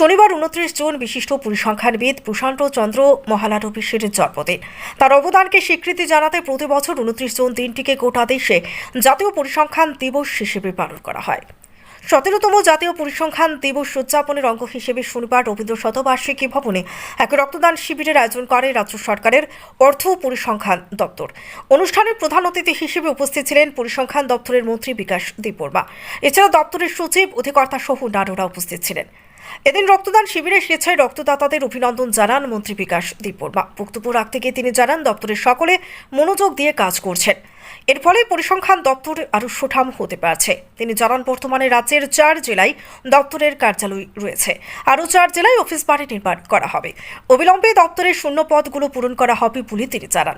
শনিবার উনত্রিশ জুন বিশিষ্ট পরিসংখ্যানবিদ প্রশান্ত চন্দ্র মহালানবিশের জন্মদিন। তার অবদানকে স্বীকৃতি জানাতে প্রতি বছর উনত্রিশ জুন দিনটিকে গোটা দেশে জাতীয় পরিসংখ্যান দিবস হিসেবে পালন করা হয়। সতেরোতম জাতীয় পরিসংখ্যান দিবস উদযাপনের অঙ্গ হিসেবে শনিবার রবীন্দ্র শতবার্ষিকী ভবনে এক রক্তদান শিবিরের আয়োজন করে রাজ্য সরকারের অর্থ পরিসংখ্যান দপ্তর। অনুষ্ঠানের প্রধান অতিথি হিসেবে উপস্থিত ছিলেন পরিসংখ্যান দপ্তরের মন্ত্রী বিকাশ দেববর্মা এছাড়া দপ্তরের সচিব, অধিকর্তা সহ নারোরা উপস্থিত ছিলেন। এদিন রক্তদান শিবিরে স্বেচ্ছায় রক্তদাতাদের অভিনন্দন জানান মন্ত্রী বিকাশ দেববর্মা বক্তব্য রাখতে গিয়ে তিনি জানান, দপ্তরের সকলে মনোযোগ দিয়ে কাজ করছেন। এর ফলে পরিসংখ্যান দপ্তর আরও সুঠাম হতে পারছে। তিনি জানান, বর্তমানে রাজ্যের চার জেলায় দপ্তরের কার্যালয় রয়েছে। আরও চার জেলায় অফিস বাড়ি নির্মাণ করা হবে। অবিলম্বে দপ্তরের শূন্য পদগুলো পূরণ করা হবে বলে তিনি জানান।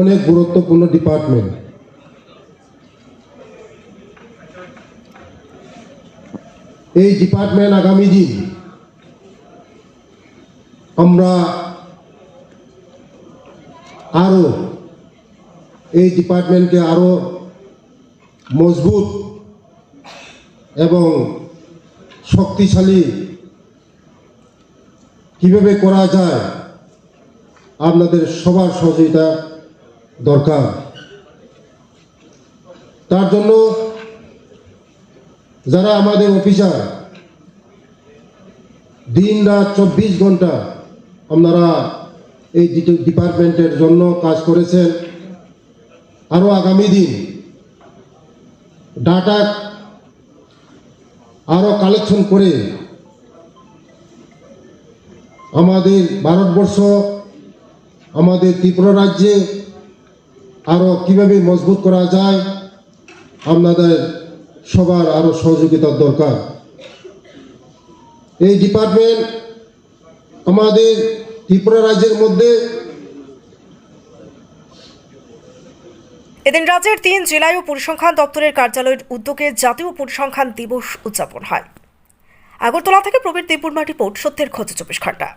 অনেক গুরুত্বপূর্ণ ডিপার্টমেন্ট এই ডিপার্টমেন্ট আগামী দিন আমরা আরও এই ডিপার্টমেন্টকে আরও মজবুত এবং শক্তিশালী কীভাবে করা যায় আপনাদের সবার সহযোগিতা দরকার। তার জন্য যারা আমাদের অফিসার, দিন রাত চব্বিশ ঘণ্টা আপনারা এই ডিপার্টমেন্টের জন্য কাজ করেছেন। আরও আগামী দিন ডাটা আরও কালেকশন করে আমাদের ভারতবর্ষ, আমাদের ত্রিপুরা রাজ্যে আরও কীভাবে মজবুত করা যায়, আপনাদের সবার আরও সহযোগিতার দরকার। এই ডিপার্টমেন্ট আমাদের ত্রিপুরা রাজ্যের মধ্যে এদিন রাজ্যের তিন জেলায় পরিসংখ্যান দপ্তরের কার্যালয়ের উদ্যোগে জাতীয় পরিসংখ্যান দিবস উদযাপন হয়। আগরতলা থেকে প্রবীর দেববর্মা রিপোর্ট, সত্যের খোঁজে চব্বিশ ঘণ্টা।